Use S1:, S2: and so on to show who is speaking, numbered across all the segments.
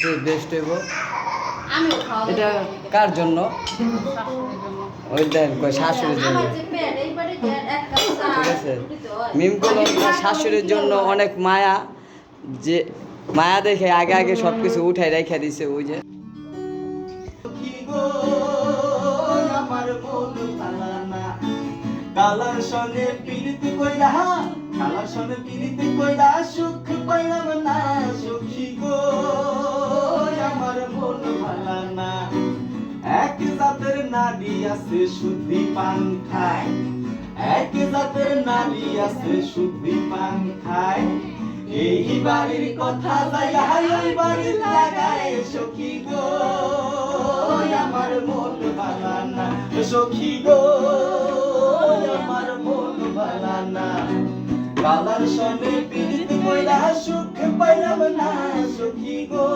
S1: সবচেয়ে বেস্ট হইব। এটা কার। জন্য?
S2: শাশুড়ির
S1: ওই দেন কয় শাশুড়ির জন্য। ঠিক আছে। মিম শাশুড়ির জন্য অনেক মায়া। যে মায়া দেখে আগে আগে সব কিছু উঠাই রেখে দিছে ওই যে।
S3: কালার সনে পীড়িত কইরা কালার সনে পীড়িত কইরা সুখ পাইলাম না। সুখী গো এক জাতের নারী আছে, শুদ্ধি পান খায়। এক আছে, শুদ্ধি পান খায়। এই কথা আমার মন ভালানা সখী গো, আমার মন পীড়িত কইরা সুখ পাইলাম না, সখী গো।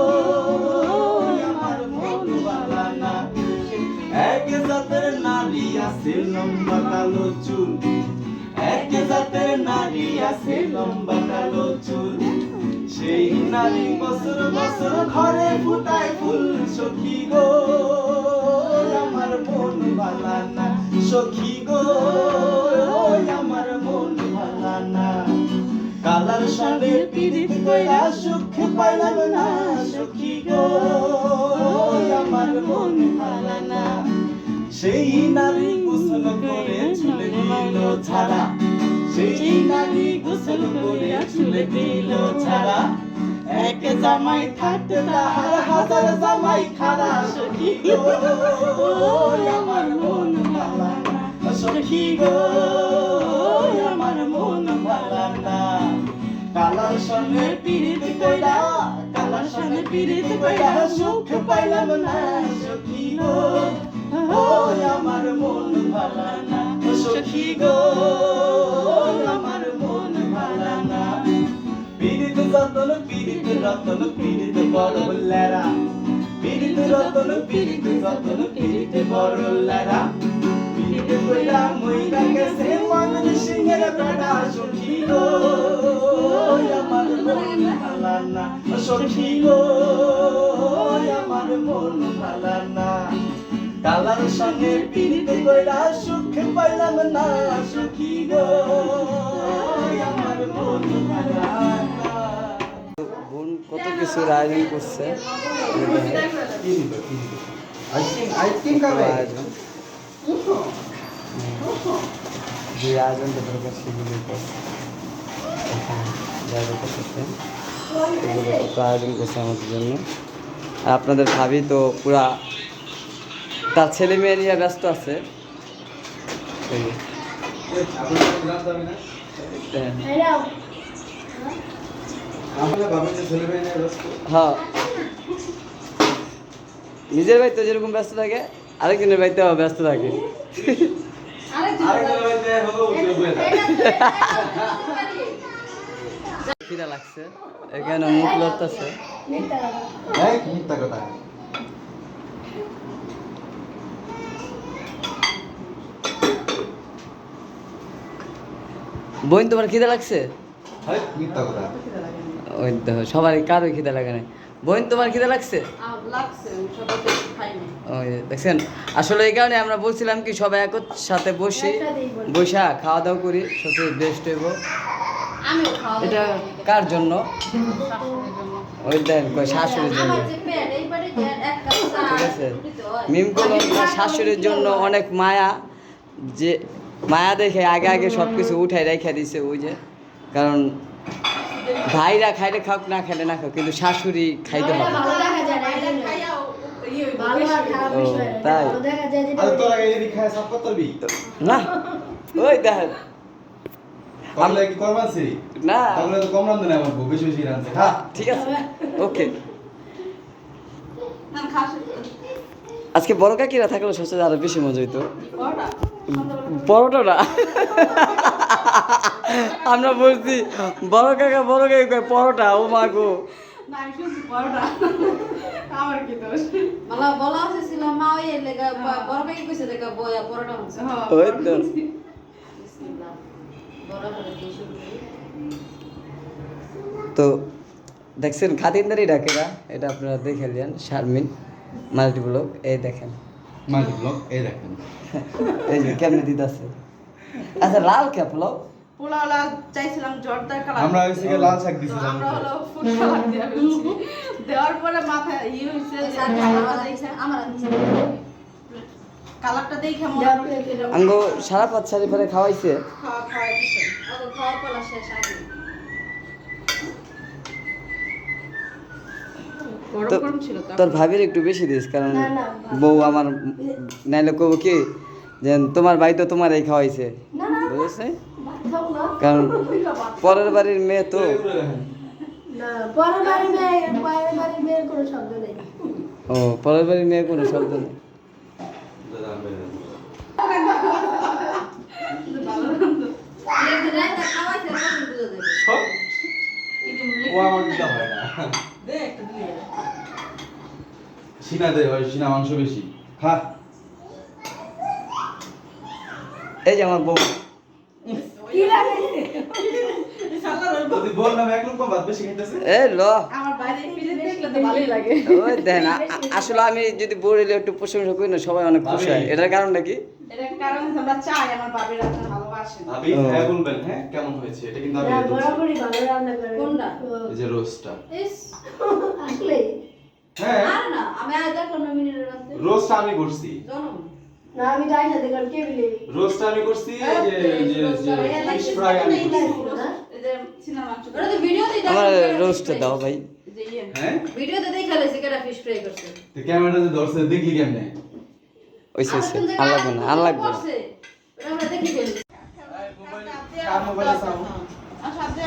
S3: আছে লম্বা কালো চুল। এক জাতের নারী আছে লম্বা কালো চুল। সেই নারী বছর বছর ঘরে ফুটায় ফুল, সখী গো। আমার মন ভালানা সখী গো। আমার মন ভালানা কালার সাথে পীড়িত কইরা সুখ পাইলাম না, সখী গো। আমার মন ভালানা সেই নারী গোসল করে চুলে দিল ছাড়া। সেই নারী গোসল করে চুলে দিল ছাড়া। এক জামাই থাকতে তাহার, হাজার জামাই খারা সখী গো। আমার মন ভালানা সখী গো আমার মন ভালানা কালার সঙ্গে পীড়িত কইরা কালার সঙ্গে পীড়িত কইরা সুখ পাইলাম না, সখী গো। ও আমার মন ভালানা সখী গো আমার মন ভালানা পীড়িত যতন, পীড়িত রতন, পীড়িত বড় লেরা। পীড়িত রতন, পীড়িত যতন, পীড়িত বড় লেরা। পীড়িত কইরা মইরা গেছে মগন সিংহের বেটা সখী গো আমার মন ভালানা সখী গো আমার মন ভালানা কালার সঙ্গে পীড়িত কইরা সুখ পাইলাম না সখী গো। আমার মন
S1: বোন কত কিছুর আয়োজন করছে? যে আয়োজনটা দরকার সেগুলো করছে এগুলো কত আয়োজন করছে আমাদের জন্য। আর আপনাদের ভাবি তো পুরা তার ছেলে মেয়ে নিয়ে ব্যস্ত আছে। হ্যাঁ। নিজের বাড়িতে যেরকম ব্যস্ত থাকে, আরেকজনের বাড়িতেও ব্যস্ত থাকে। লাগছে। এখানে মুখ লড়তেছে। বোন তোমার খিদে লাগছে? ওই দেখো সবারই কারোই খিদা লাগে না বোন তোমার খিদে লাগছে। ওই দেখছেন? আসলে এই কারণে আমরা বলছিলাম কি সবাই এক সাথে বসি বৈশা খাওয়া দাওয়া করি সবচেয়ে বেস্ট হইব। এটা কার। জন্য
S2: শাশুড়ির জন্য।
S1: ওই দেন শাশুড়ির জন্য। ঠিক আছে।
S2: রুটি তো হয়।
S1: মিম করল
S2: আমি চা খাব,
S1: শাশুড়ির জন্য অনেক মায়া যে মায়া দেখে আগে আগে সব কিছু উঠাই রেখে দিছে ওই যে। কারণ ভাইরা খাইলে খাওক না খাইলে না খাওক কিন্তু শাশুড়ি খাইতে হবে। তাই? না ওই দেখেন না। ঠিক আছে ওকে। আজকে বড় কাকিরা থাকলে সবচেয়ে আরও বেশি মজা হইতো।
S2: বড়টা? সন্ধ্যাবেলা
S1: পরোটা আমরা বলছি বড় কাকা বড় কাকা পরোটা? ও মা গো।
S2: পরোটা।
S1: তো। দেখছেন খাতিনদারি ডাকেরা এটা আপনারা দেখে নেন শারমিন মাল্টিব্লক এই দেখেন।
S4: মাল্টি ব্লক এই দেখেন।
S1: এই যে কেমনে দিতেছে? আচ্ছা লাল কে পোলাও
S2: পোলাওলা চাইছিলাম জর্দার কালার
S4: আমরা হচ্ছে গিয়ে লাল শাক দিছিলাম।
S2: আমরা হলো ফুড কালার দিয়ে ফেলছি দেওয়ার পরে মাথায় ইয়ে হয়েছে যে কালারটা দেখছে আমার কালারটা দেখে মনে
S1: আঙ্গো সারা পাঁচ সারি পরে খাওয়াইছে?
S2: খাওয়া খাওয়া দিছে। খাওয়া পালা শেষ আগে গরম
S1: তো-
S2: গরম ছিল তো
S1: তোর ভাবির একটু বেশি দিস কারণ বউ আমার নাইলে কব কি যে তোমার ভাই তো তোমার এই খাওয়াইছে বুঝছে কারণ পরের বাড়ির মেয়ে তো। ও পরের বাড়ির মেয়ে কোনো শব্দ নেই।
S4: সব? ও আমার দিতে হয় না। সিনা দে ওই সিনা মাংস বেশি। খা।
S1: এই যে আমার বউ। আসলে আমি যদি বউ এলে একটু প্রশংসা করি না সবাই অনেক খুশি হয়। এটার কারণটা কি।
S4: হ্যাঁ হ্যাঁ কেমন হয়েছে? হ্যাঁ।
S2: আর না আমি মিনিটের
S4: করছি।
S5: না আমি
S4: করছি এই যে যে ফিশ ফ্রাই আমি
S1: আমার রোস্টটা দাও ভাই।
S2: ইয়ে।
S4: হ্যাঁ?
S2: ভিডিওতে দেখা লাইছে কেডা ফিশ ফ্রাই করছে।
S4: তো ক্যামেরাতে ধরছে দেখলি কেমনে?
S1: ওইসে আর লাগবে না আর লাগবে না
S2: আমরা দেখি ফেলি
S4: কার মোবাইলে সাউ
S2: আচ্ছা দে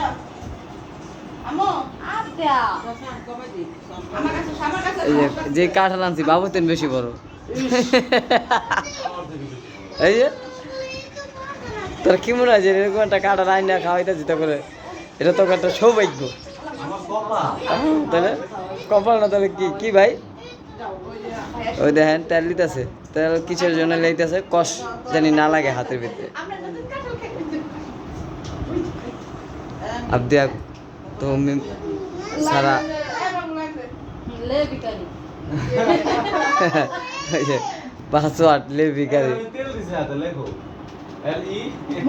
S1: যে কাঁঠাল আনছি বাবুতেন বেশি বড়। এই যে তোর কি মনে হয় যে এরকম একটা কাঁঠাল আইন না খাওয়াইতে যেতে করে এটা তো একটা সৌভাগ্য। তাহলে কপাল না তাহলে কি কি ভাই? ওই দেখেন তেল দিতেছে। তেল কিসের জন্য লইতেছে? কষ জানি না লাগে হাতের ভিতরে। আবদিয়া তুমি সারা পাসওয়ার্ড লে ভিখারি
S4: আমি তেল দিছি হাতে লেখো।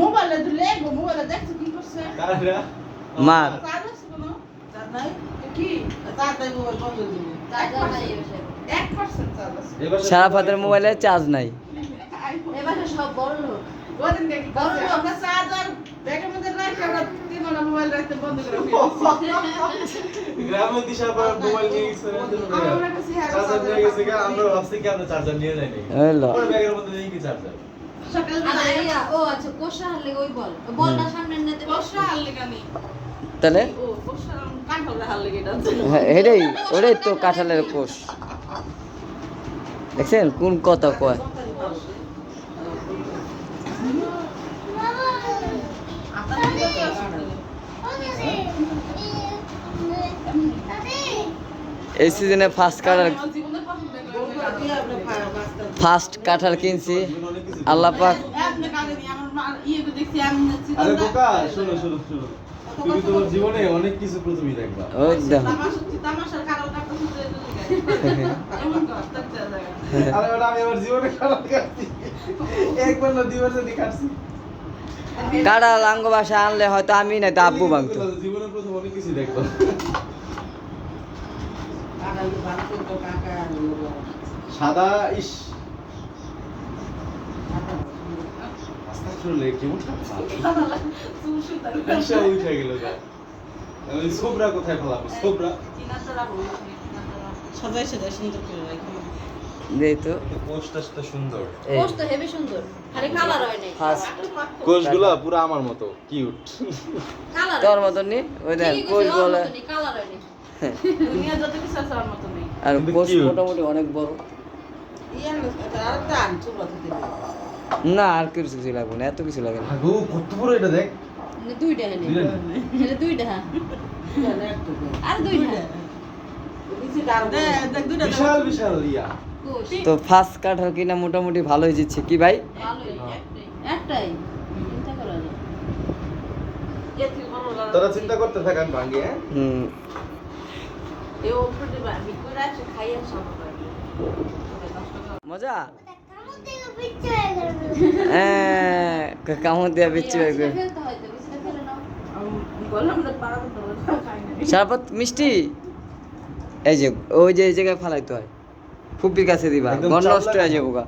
S2: মোবাইলে দিলে গো মোবাইলে দেখছ কি করছে?
S4: কারা
S1: মার। সারা ফাতের মোবাইলে চার্জ নাই।
S2: এবার সব বড় লোক। বড় লোক। আমরা চার্জার ব্যাগের মধ্যে রাখি আমরা তিন ঘণ্টা মোবাইল রাখতে বন্ধ করে
S4: গ্রামে দিশার পর মোবাইল নিয়ে গেছে।
S2: হ্যাঁ
S4: চার্জার নিয়ে গেছে আমরা ভাবছি কি আমরা চার্জার নিয়ে যাই নাই
S1: এই লো।
S4: ওর ব্যাগের মধ্যে নেই কি চার্জার?
S2: সকালবেলা ও আচ্ছা
S1: তাহলে? হ্যাঁ, এটাই ওটাই তো কাঁঠালের কোষ। দেখছেন কোন কথা কয়? এই সিজনে ফার্স্ট কাঁঠাল ফার্স্ট কাঁঠাল কিনছি। আল্লাহ পাক
S4: জীবনে অনেক কিছু প্রথমেই দেখবা। না
S1: কাঁঠাল আঙ্গ বাসায় আনলে হয়তো আমি নাই তো আব্বু ভাঙতো
S4: জীবনে প্রথম অনেক কিছু দেখবা। সাদা ইস। সোবরা কোথায় ফেলাবো সোবরা
S2: সাজাই সাজাই সুন্দর করে রাখি
S1: যেহেতু
S4: কোষটা সুন্দর।
S1: এই
S2: পোস্ট হেভি সুন্দর খালি কালার হয় নাই।
S4: কোষগুলা পুরো আমার মতো কিউট
S2: কালার
S1: তোর মতন নি ওই দেখ কোষ বলে
S2: কালার হয় নাই। নেই।
S1: আর কোষ মোটামুটি অনেক বড়। না আর কিছু কিছু লাগবে না এত কিছু লাগে না।
S4: কত বড় এটা দেখ।
S2: দুইটা হেনে
S4: দুইটা?
S2: এটা দুইটা আর দুইটা
S4: বিশাল বিশাল ইয়া।
S1: তো ফার্স্ট কাঁঠাল কিনা মোটামুটি ভালোই দিচ্ছে কি ভাই?
S2: ভালোই একটাই। চিন্তা করা
S4: চিন্তা করতে থাক আমি ভাঙ্গি হ্যাঁ?
S2: আমি করে আছে খাইয়া সব
S3: মজা? হ্যাঁ কামড় দেওয়া বিচ্ছি বের করে
S2: ফেলতে হয় তো বিছানা ফেলে নাও বললাম না পারা তো খাই না।
S3: সারপত মিষ্টি? এই যে ওই যে এই জায়গায় ফালাইতে হয়। ফুপির কাছে দিবা
S4: একদম
S3: নষ্ট হয়ে যাব গা।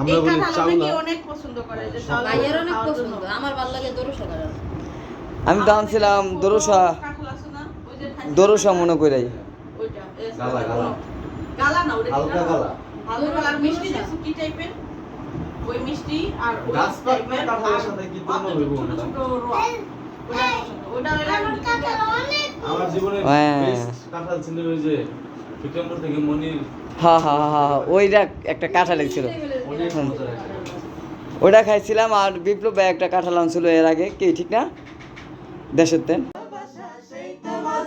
S4: আমরা বলি চাউলা।
S2: অনেক পছন্দ করে যে চাউল
S6: অনেক পছন্দ আমার ভালো লাগে দরসা
S3: আমি তো আনছিলাম দরসা
S2: না?
S3: মনে
S2: এ,
S4: গালা, গালা।
S2: গালা না, ওটা
S4: হালকা গালা।
S2: হালকা গালা। আর মিষ্টি। কি টাইপের? ওই মিষ্টি আর ওই
S4: গাছ পাকনা
S2: টাইপের
S4: কাঁঠালের সাথে কি হইব
S2: ছোট
S4: ওটা?
S2: ছোট রোয়া।
S4: আমার জীবনে
S3: হ্যাঁ।
S4: বেস্ট কাঁঠাল ছিল ওই যে বিক্রমপুর থেকে মনির
S3: হা হা হা হা ওইটা একটা কাঁঠাল ছিল। ওটা খাইছিলাম আর বিপ্লব ভাই একটা কাঁঠাল আনছিল এর আগে কি ঠিক না দেশের তেন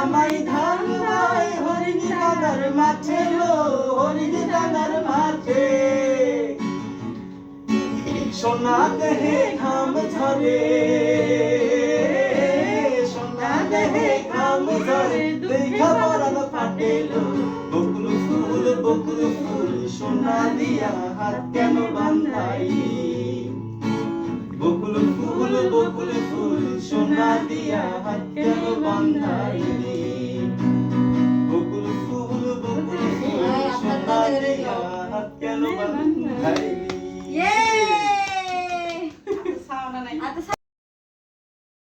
S7: জামাই ধান নাই হরিণী রানার মাছে লো হরিণী রানার মাছে। সোনা দেহে ঘাম ঝরে, সোনা দেহে ঘাম ঝরে, দেখা পরান ফাটেলো। বকুল ফুল, বকুলু ফুল, সোনা দিয়া হাত কেন বান্ধাই? বকুল ফুল বকুল ফুল, সোনা দিয়া হাত কেন বান্ধাই?